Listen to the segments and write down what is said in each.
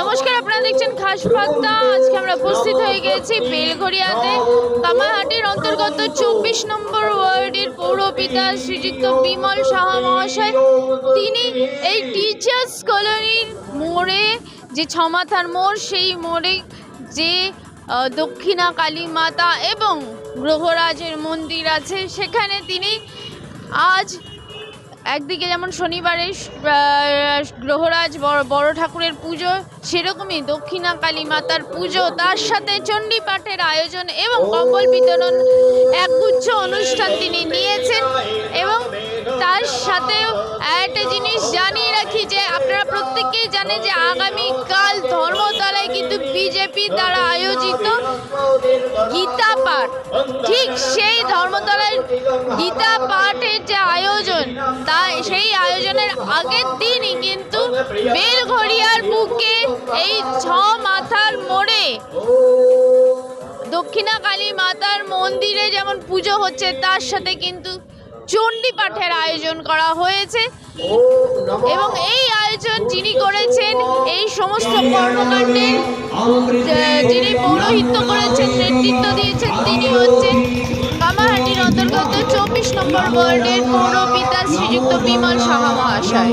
নমস্কার, আপনারা দেখছেন খাস পাত্তা আজকে আমরা উপস্থিত হয়ে গেছি বেলঘরিয়াতে কামারহাটির অন্তর্গত চব্বিশ নম্বর ওয়ার্ডের পৌরপিতা শ্রীযুক্ত বিমল সাহা মহাশয়। তিনি এই টিচার্স কলোনির মোড়ে যে ছমাথার মোড়, সেই মোড়ে যে দক্ষিণা কালী মাতা এবং গ্রহরাজের মন্দির আছে, সেখানে তিনি আজ একদিকে যেমন শনিবারে গ্রহরাজ বড় ঠাকুরের পুজো, সেরকমই দক্ষিণা কালী মাতার পুজো, তার সাথে চণ্ডী পাঠের আয়োজন এবং কম্বল বিতরণ একগুচ্ছ অনুষ্ঠান তিনি নিয়েছেন এবং তার সাথেও একটা জিনিস জানিয়ে রাখি যে আপনারা প্রত্যেকেই জানেন যে আগামীকাল ধর্মতলায় কিন্তু বিজেপি দ্বারা আয়োজিত গীতা পাঠ। ঠিক সেই ধর্মতলায় গীতা পাঠের যে আয়োজন তা আগের দিনই কিন্তু বেলঘড়িয়ার বুকে এই ছ মাথার মোড়ে দক্ষিণা কালী মাতার মন্দিরে যেমন পুজো হচ্ছে, তার সাথে কিন্তু চণ্ডী পাঠের আয়োজন করা হয়েছে। এবং এই আয়োজন যিনি করেছেন, এই সমস্ত কর্মকাণ্ডের যিনি পৌরোহিত্য করেছেন, নেতৃত্ব দিয়েছেন, তিনি হচ্ছেন কামাহাটির অন্তর্গত চব্বিশ নম্বর ওয়ার্ডের পৌরপিতা শ্রীযুক্ত বিমল সাহা মহাশয়।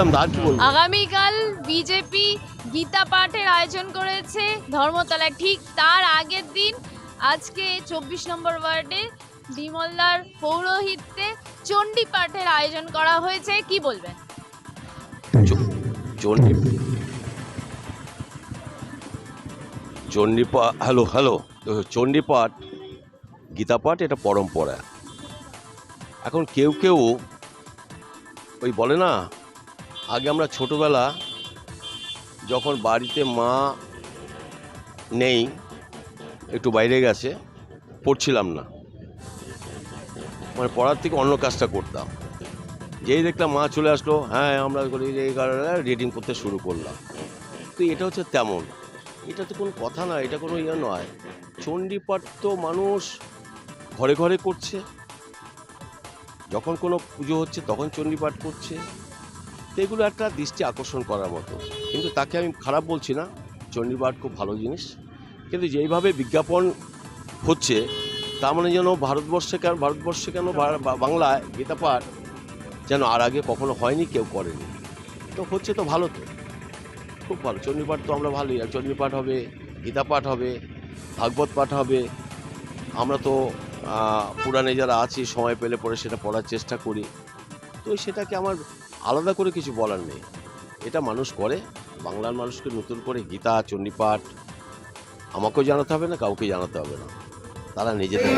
দিলাম আর কি বলব? আগামীকাল বিজেপি গীতা পাঠের আয়োজন করেছে ধর্মতলায়। ঠিক তার আগের দিন আজকে চব্বিশ নম্বর ওয়ার্ডে বিমলদার পৌরোহিত্যে চণ্ডী পাঠের আয়োজন করা হয়েছে। কি বলবেন? চণ্ডী চণ্ডীপাঠ হ্যালো হ্যালো চণ্ডীপাঠ গীতাপাঠ এটা পরম্পরা। এখন কেউ কেউ ওই বলে না আগে আমরা ছোটবেলা যখন বাড়িতে মা নেই, একটু বাইরে গেছে, পড়ছিলাম না। মানে পড়ার থেকে অন্য কাজটা করতাম। যেই দেখলাম মা চলে আসলো হ্যাঁ আমরা করি এই কারণে রিডিং করতে শুরু করলাম। তো এটা হচ্ছে তেমন। এটা তো কোনো কথা না, এটা কোনো ইয়ে নয়। চণ্ডীপাঠ তো মানুষ ঘরে ঘরে করছে। যখন কোনো পুজো হচ্ছে, তখন চণ্ডীপাঠ করছে। তো এগুলো একটা দৃষ্টি আকর্ষণ করার মতো। কিন্তু তাকে আমি খারাপ বলছি না। চণ্ডীপাঠ খুব ভালো জিনিস। কিন্তু যেইভাবে বিজ্ঞাপন হচ্ছে, তার মানে যেন ভারতবর্ষে কেন ভারতবর্ষে কেন বাংলায় গীতাপাঠ যেন আর আগে কখনো হয়নি, কেউ করেনি। তো হচ্ছে তো ভালো তো। খুব ভালো। চণ্ডীপাঠ তো আমরা ভালোই। আর চণ্ডীপাঠ হবে গীতাপাঠ হবে, ভাগবত পাঠ হবে। আমরা তো পুরাণে যারা আছি, সময় পেলে পরে সেটা পড়ার চেষ্টা করি। তো সেটাকে আমার আলাদা করে কিছু বলার নেই। এটা মানুষ করে, বাংলার মানুষকে নতুন করে গীতা, চণ্ডীপাঠ, আমাকেও জানাতে হবে না, কাউকে জানাতে হবে না। তারা নিজেদের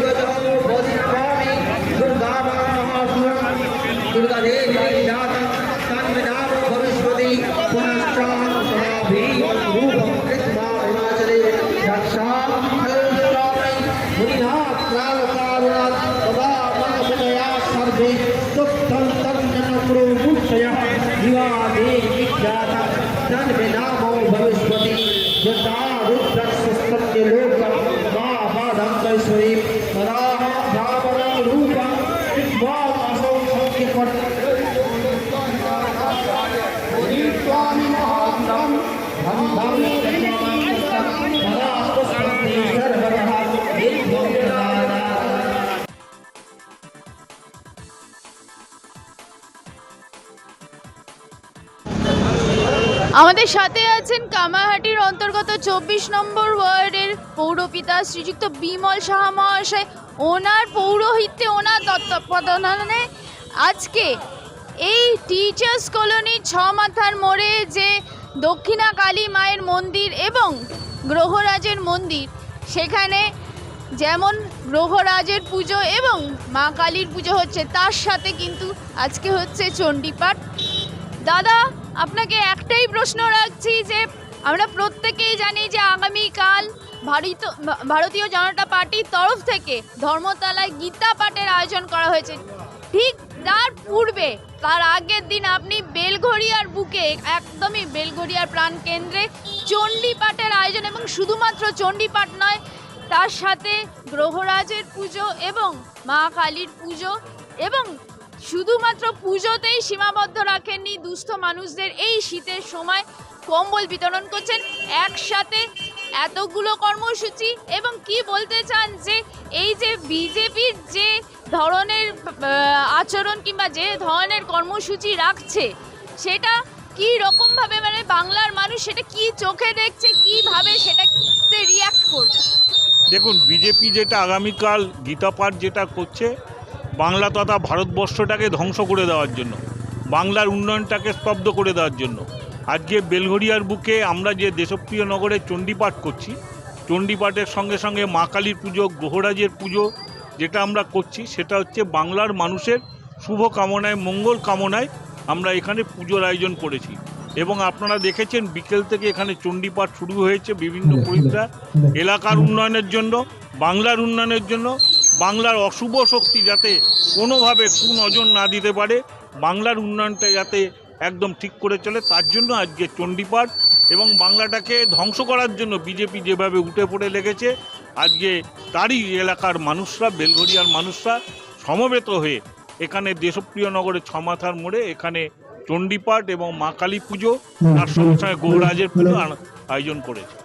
দুর্গা ये दान रूप सिस्टम के लोग আমাদের সাথে আছেন কামাহাটির অন্তর্গত চব্বিশ নম্বর ওয়ার্ডের পৌরপিতা শ্রীযুক্ত বিমল সাহা মহাশয়। ওনার পৌরোহিত্যে ওনার তত্ত্বাবধানে আজকে এই টিচার্স কলোনি ছ মাথার মোড়ে যে দক্ষিণা কালী মায়ের মন্দির এবং গ্রহরাজের মন্দির, সেখানে যেমন গ্রহরাজের পুজো এবং মা কালীর পুজো হচ্ছে, তার সাথে কিন্তু আজকে হচ্ছে চণ্ডীপাঠ। দাদা আপনাকে একটাই প্রশ্ন রাখছি যে আমরা প্রত্যেকেই জানি যে আগামীকাল ভারত ভারতীয় জনতা পার্টির তরফ থেকে ধর্মতলায় গীতা পাঠের আয়োজন করা হয়েছে। ঠিক তার পূর্বে, তার আগের দিন আপনি বেলঘড়িয়ার বুকে, একদমই বেলঘড়িয়ার প্রাণ কেন্দ্রে চণ্ডী পাঠের আয়োজন এবং শুধুমাত্র চণ্ডী পাঠ নয়, তার সাথে গ্রহরাজের পুজো এবং মা কালীর পুজো শুধুমাত্র পুজোতেই সীমাবদ্ধ রাখেননি দুস্থ মানুষদের। এই শীতের সময় কম্বল বিতরণ করছেন একসাথে এতগুলো কর্মসূচি এবং কি বলতে চান যে এই যে বিজেপির যে ধরনের আচরণ কিংবা যে ধরনের কর্মসূচি রাখছে, সেটা কি রকমভাবে মানে বাংলার মানুষ সেটা কি চোখে দেখছে, কীভাবে সেটা রিয়াক্ট করবে দেখুন, বিজেপি যেটা আগামীকাল গীতা পাঠ যেটা করছে বাংলা তথা ভারতবর্ষটাকে ধ্বংস করে দেওয়ার জন্য, বাংলার উন্নয়নটাকে স্তব্ধ করে দেওয়ার জন্য। আজকে বেলঘরিয়ার বুকে আমরা যে দেশপ্রিয় নগরে চণ্ডীপাঠ করছি, চণ্ডীপাঠের সঙ্গে সঙ্গে মা কালীর পুজো গ্রহরাজের পুজো যেটা আমরা করছি, সেটা হচ্ছে বাংলার মানুষের শুভ কামনায়, মঙ্গল কামনায় আমরা এখানে পুজোর আয়োজন করেছি। এবং আপনারা দেখেছেন বিকেল থেকে এখানে চণ্ডীপাঠ শুরু হয়েছে বিভিন্ন পরিত্রা এলাকার উন্নয়নের জন্য, বাংলার উন্নয়নের জন্য বাংলার অশুভ শক্তি যাতে কোনোভাবে কুনজর না দিতে পারে, বাংলার উন্নয়নটা যাতে একদম ঠিক করে চলে, তার জন্য আজকে চণ্ডীপাঠ এবং বাংলাটাকে ধ্বংস করার জন্য বিজেপি যেভাবে উঠে পড়ে লেগেছে, আজকে তারই এলাকার মানুষরা বেলঘরিয়ার মানুষরা সমবেত হয়ে এখানে দেশপ্রিয় নগরে ছমাথার মোড়ে এখানে চণ্ডীপাঠ এবং মা কালী পুজো তার সঙ্গে সঙ্গে গৌরাজের পুজো আয়োজন করেছে।